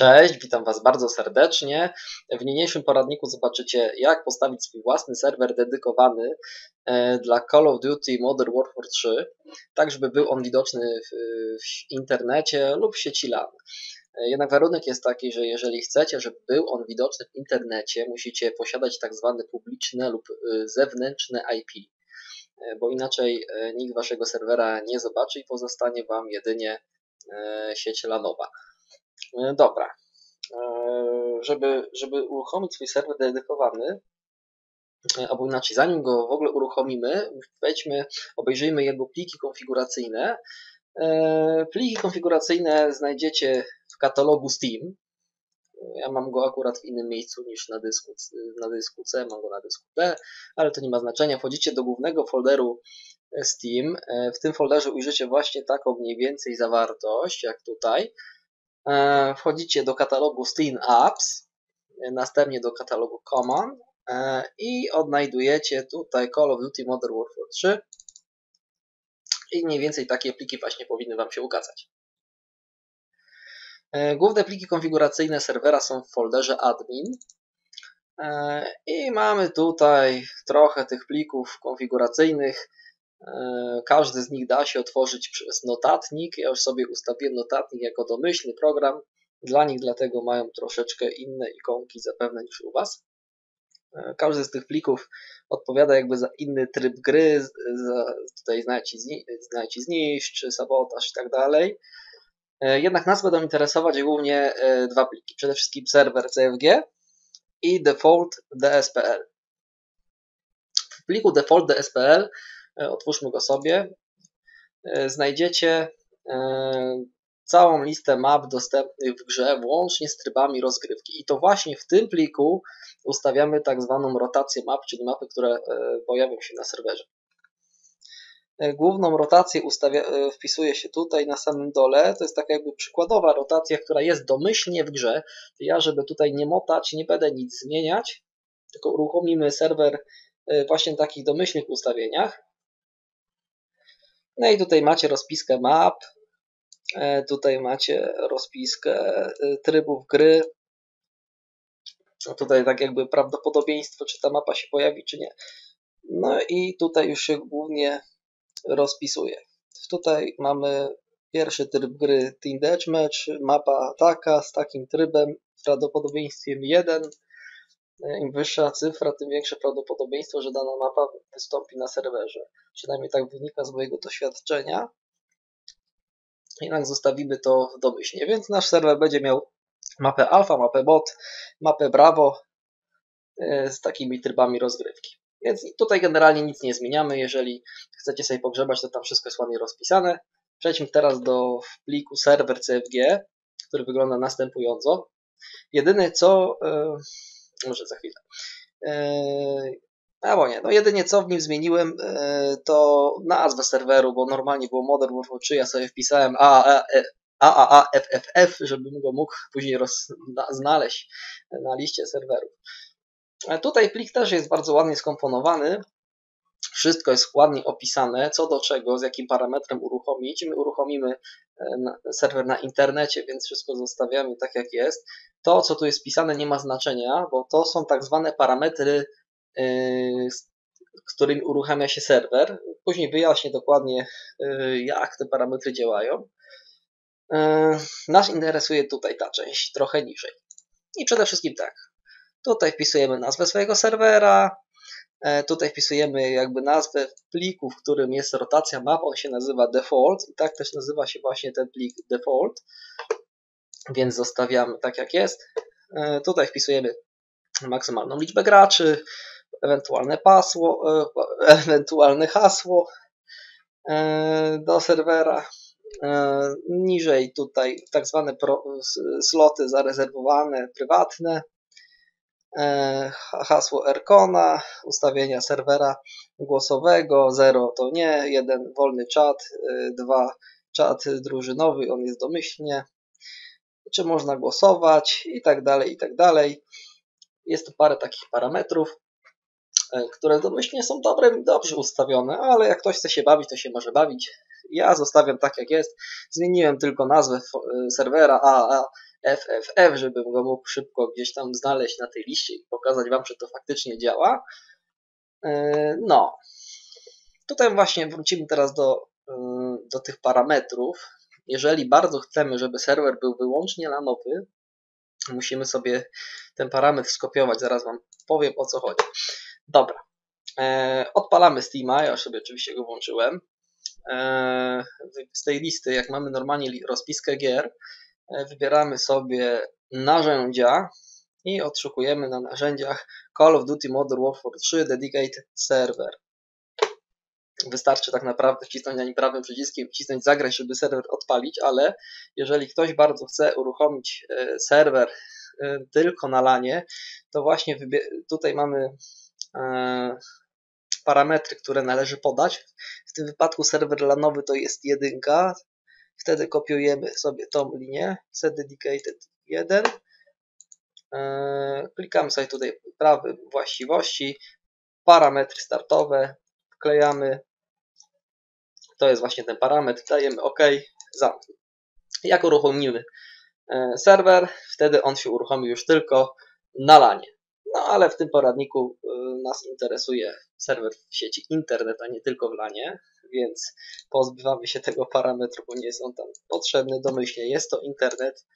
Cześć, witam Was bardzo serdecznie. W niniejszym poradniku zobaczycie, jak postawić swój własny serwer dedykowany e, dla Call of Duty Modern Warfare 3, tak żeby był on widoczny w, internecie lub w sieci LAN. E, jednak warunek jest taki, że jeżeli chcecie, żeby był on widoczny w internecie, musicie posiadać tak zwane publiczne lub e, zewnętrzne IP, bo inaczej nikt Waszego serwera nie zobaczy i pozostanie Wam jedynie sieć LANowa. E, dobra. E, żeby, żeby uruchomić swój serwer dedykowany, e, albo inaczej, zanim go w ogóle uruchomimy, wejdźmy, obejrzyjmy jego pliki konfiguracyjne. Pliki konfiguracyjne znajdziecie w katalogu Steam. Ja mam go akurat w innym miejscu niż na dysku, na dysku C, mam go na dysku D, ale to nie ma znaczenia. Wchodzicie do głównego folderu Steam. W tym folderze ujrzycie właśnie taką mniej więcej zawartość, jak tutaj. E, wchodzicie do katalogu Steam Apps, e, następnie do katalogu Common e, i odnajdujecie tutaj Call of Duty Modern Warfare 3 i mniej więcej takie pliki właśnie powinny Wam się ukazać. Główne pliki konfiguracyjne serwera są w folderze admin. I mamy tutaj trochę tych plików konfiguracyjnych każdy z nich da się otworzyć przez notatnik. Ja już sobie ustawiłem notatnik jako domyślny program. Dla nich dlatego mają troszeczkę inne ikonki zapewne niż u Was. E, każdy z tych plików odpowiada jakby za inny tryb gry, za, tutaj znajdź i zniszcz, sabotaż i tak dalej. E, jednak nas będą interesować głównie dwa pliki. Przede wszystkim serwer CFG i default DSPL. W pliku default DSPL E, otwórzmy go sobie, e, znajdziecie e, całą listę map dostępnych w grze, włącznie z trybami rozgrywki. I to właśnie w tym pliku ustawiamy tak zwaną rotację map, czyli mapy, które pojawią się na serwerze. Główną rotację ustawia, wpisuje się tutaj na samym dole. To jest taka jakby przykładowa rotacja, która jest domyślnie w grze. Ja, żeby tutaj nie motać, nie będę nic zmieniać, tylko uruchomimy serwer właśnie w takich domyślnych ustawieniach. No i tutaj macie rozpiskę map, e, tutaj macie rozpiskę e, trybów gry. Tutaj tak jakby prawdopodobieństwo, czy ta mapa się pojawi, czy nie. No i tutaj już się głównie rozpisuje. Tutaj mamy pierwszy tryb gry Team Deathmatch, mapa taka z takim trybem, prawdopodobieństwem 1. Im wyższa cyfra, tym większe prawdopodobieństwo, że dana mapa wystąpi na serwerze. Przynajmniej tak wynika z mojego doświadczenia. Jednak zostawimy to w domyślnie, więc nasz serwer będzie miał mapę alfa, mapę bot, mapę bravo e, z takimi trybami rozgrywki. Więc tutaj generalnie nic nie zmieniamy. Jeżeli chcecie sobie pogrzebać, to tam wszystko jest ładnie rozpisane. Przejdźmy teraz do pliku serwer CFG, który wygląda następująco. Jedyne co e, może za chwilę. E, albo nie, no jedynie co w nim zmieniłem e, to nazwę serweru, bo normalnie było Modern Warfare 3, ja sobie wpisałem AAAFFF, żebym go mógł później znaleźć na liście serwerów. E, tutaj plik też jest bardzo ładnie skomponowany. Wszystko jest ładnie opisane, co do czego, z jakim parametrem uruchomić. My uruchomimy serwer na internecie, więc wszystko zostawiamy tak jak jest. To, co tu jest pisane, nie ma znaczenia, bo to są tak zwane parametry, yy, którymi uruchamia się serwer. Później wyjaśnię dokładnie, yy, jak te parametry działają. Nas interesuje tutaj ta część, trochę niżej. I przede wszystkim tak. Tutaj wpisujemy nazwę swojego serwera, E, tutaj wpisujemy jakby nazwę pliku, w którym jest rotacja map, on się nazywa default i tak też nazywa się właśnie ten plik default, więc zostawiamy tak jak jest. E, tutaj wpisujemy maksymalną liczbę graczy, ewentualne pasło, e, ewentualne hasło do serwera. Niżej tutaj tak zwane sloty zarezerwowane, prywatne. E, hasło Erkona, ustawienia serwera głosowego, 0 to nie, 1 wolny czat, 2 e, czat drużynowy, on jest domyślnie, czy można głosować i tak dalej, i tak dalej. Jest tu parę takich parametrów, e, które domyślnie są dobre, dobrze ustawione, ale jak ktoś chce się bawić, to się może bawić. Ja zostawiam tak jak jest. Zmieniłem tylko nazwę serwera AAFFF FFF, żebym go mógł szybko gdzieś tam znaleźć na tej liście i pokazać Wam, że to faktycznie działa. E, no. Tutaj właśnie wrócimy teraz do, e, do tych parametrów. Jeżeli bardzo chcemy, żeby serwer był wyłącznie lanowy, musimy sobie ten parametr skopiować. Zaraz Wam powiem o co chodzi. Dobra. E, odpalamy Steama. Ja sobie oczywiście go włączyłem. Z tej listy, jak mamy normalnie rozpiskę gier, wybieramy sobie narzędzia i odszukujemy na narzędziach Call of Duty Modern Warfare 3 Dedicated Server. Wystarczy tak naprawdę wcisnąć na nim prawym przyciskiem, wcisnąć zagrać, żeby serwer odpalić, ale jeżeli ktoś bardzo chce uruchomić e, serwer e, tylko na lanie, to właśnie tutaj mamy e, parametry, które należy podać. W tym wypadku serwer lanowy to jest jedynka, wtedy kopiujemy sobie tą linię set dedicated 1 klikamy sobie tutaj prawy właściwości parametry startowe wklejamy to jest właśnie ten parametr, dajemy OK, zamknij. Jak uruchomimy e, serwer, wtedy on się uruchomi już tylko na lanie. No ale w tym poradniku e, nas interesuje serwer w sieci internet, a nie tylko w lanie, więc pozbywamy się tego parametru, bo nie jest on tam potrzebny. Domyślnie jest to internet,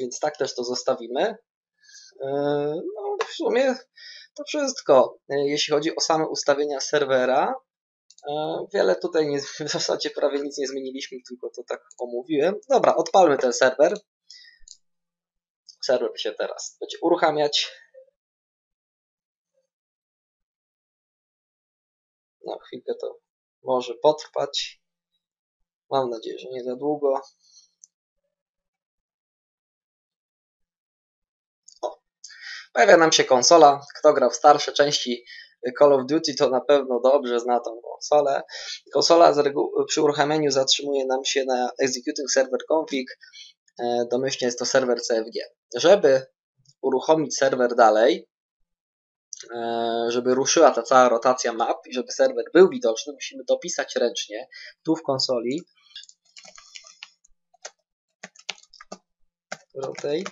więc tak też to zostawimy. E, no, w sumie to wszystko. Jeśli chodzi o same ustawienia serwera, E, wiele tutaj nie, w zasadzie prawie nic nie zmieniliśmy, tylko to tak omówiłem. Dobra, odpalmy ten serwer. Serwer się teraz będzie uruchamiać. Na chwilkę to może potrwać. Mam nadzieję, że nie za długo. O. Pojawia nam się konsola. Kto grał w starsze części Call of Duty to na pewno dobrze zna tą konsolę. Konsola przy uruchamianiu zatrzymuje nam się na Executing Server Config. E, domyślnie jest to serwer CFG. Żeby uruchomić serwer dalej, żeby ruszyła ta cała rotacja map i żeby serwer był widoczny, musimy dopisać ręcznie tu w konsoli. Rotate.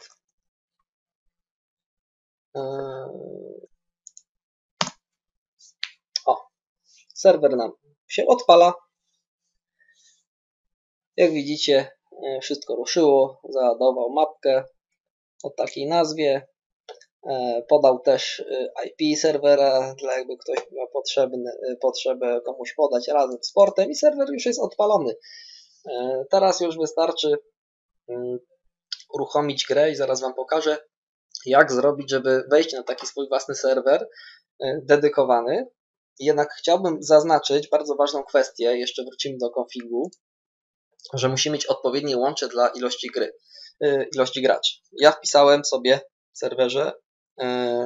E, serwer nam się odpala. Jak widzicie, e, wszystko ruszyło, załadował mapkę o takiej nazwie. E, podał też e, IP serwera, dla jakby ktoś miał potrzebny, potrzebę komuś podać razem z portem i serwer już jest odpalony. Teraz już wystarczy uruchomić grę i zaraz Wam pokażę, jak zrobić, żeby wejść na taki swój własny serwer dedykowany. Jednak chciałbym zaznaczyć bardzo ważną kwestię, jeszcze wrócimy do konfigu, że musi mieć odpowiednie łącze dla ilości gry, ilości graczy. Ja wpisałem sobie w serwerze,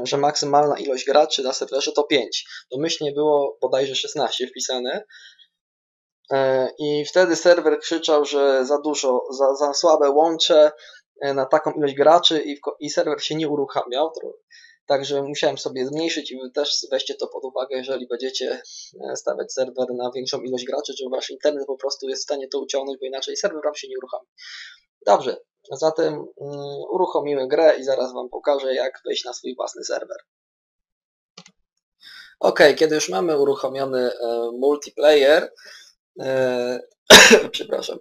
że maksymalna ilość graczy na serwerze to 5. Domyślnie było bodajże 16 wpisane. Y, I wtedy serwer krzyczał, że za dużo, za, za słabe łącze na taką ilość graczy i, i serwer się nie uruchamiał. Także musiałem sobie zmniejszyć i też weźcie to pod uwagę, jeżeli będziecie e, stawiać serwer na większą ilość graczy, czy wasz internet po prostu jest w stanie to uciągnąć, bo inaczej serwer wam się nie uruchomi. Dobrze, zatem um, uruchomimy grę i zaraz wam pokażę, jak wejść na swój własny serwer. Ok, kiedy już mamy uruchomiony e, multiplayer, e, przepraszam,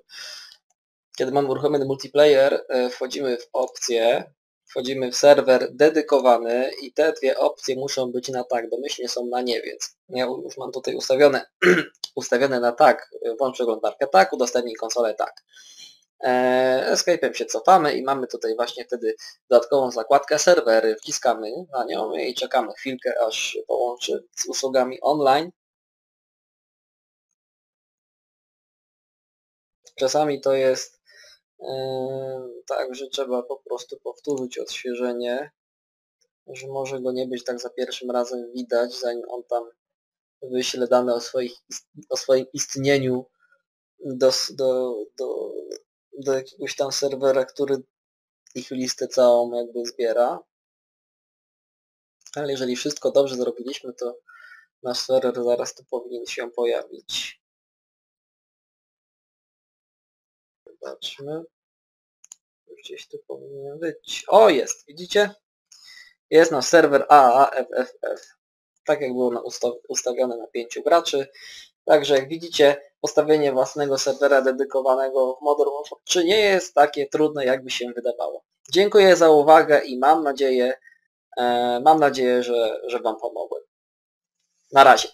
kiedy mamy uruchomiony multiplayer, e, wchodzimy w opcję wchodzimy w serwer dedykowany i te dwie opcje muszą być na tak, domyślnie są na nie, więc ja już mam tutaj ustawione, ustawione na tak, włącz przeglądarkę tak, udostępnij konsolę tak. E, Escape'em się cofamy i mamy tutaj właśnie wtedy dodatkową zakładkę serwery, wciskamy na nią i czekamy chwilkę aż połączy z usługami online. Czasami to jest Także trzeba po prostu powtórzyć odświeżenie, że może go nie być tak za pierwszym razem widać, zanim on tam wyśle dane o, swoich, o swoim istnieniu do, do, do, do jakiegoś tam serwera, który ich listę całą jakby zbiera. Ale jeżeli wszystko dobrze zrobiliśmy, to nasz serwer zaraz tu powinien się pojawić. Zobaczmy. Gdzieś tu powinien być. O, jest, widzicie? Jest nasz serwer AAFFF. Tak jak było na usta ustawione na pięciu graczy. Także jak widzicie, postawienie własnego serwera dedykowanego w Modern Warfare 3 nie jest takie trudne, jakby się wydawało. Dziękuję za uwagę i mam nadzieję, e, mam nadzieję, że, że Wam pomogłem. Na razie.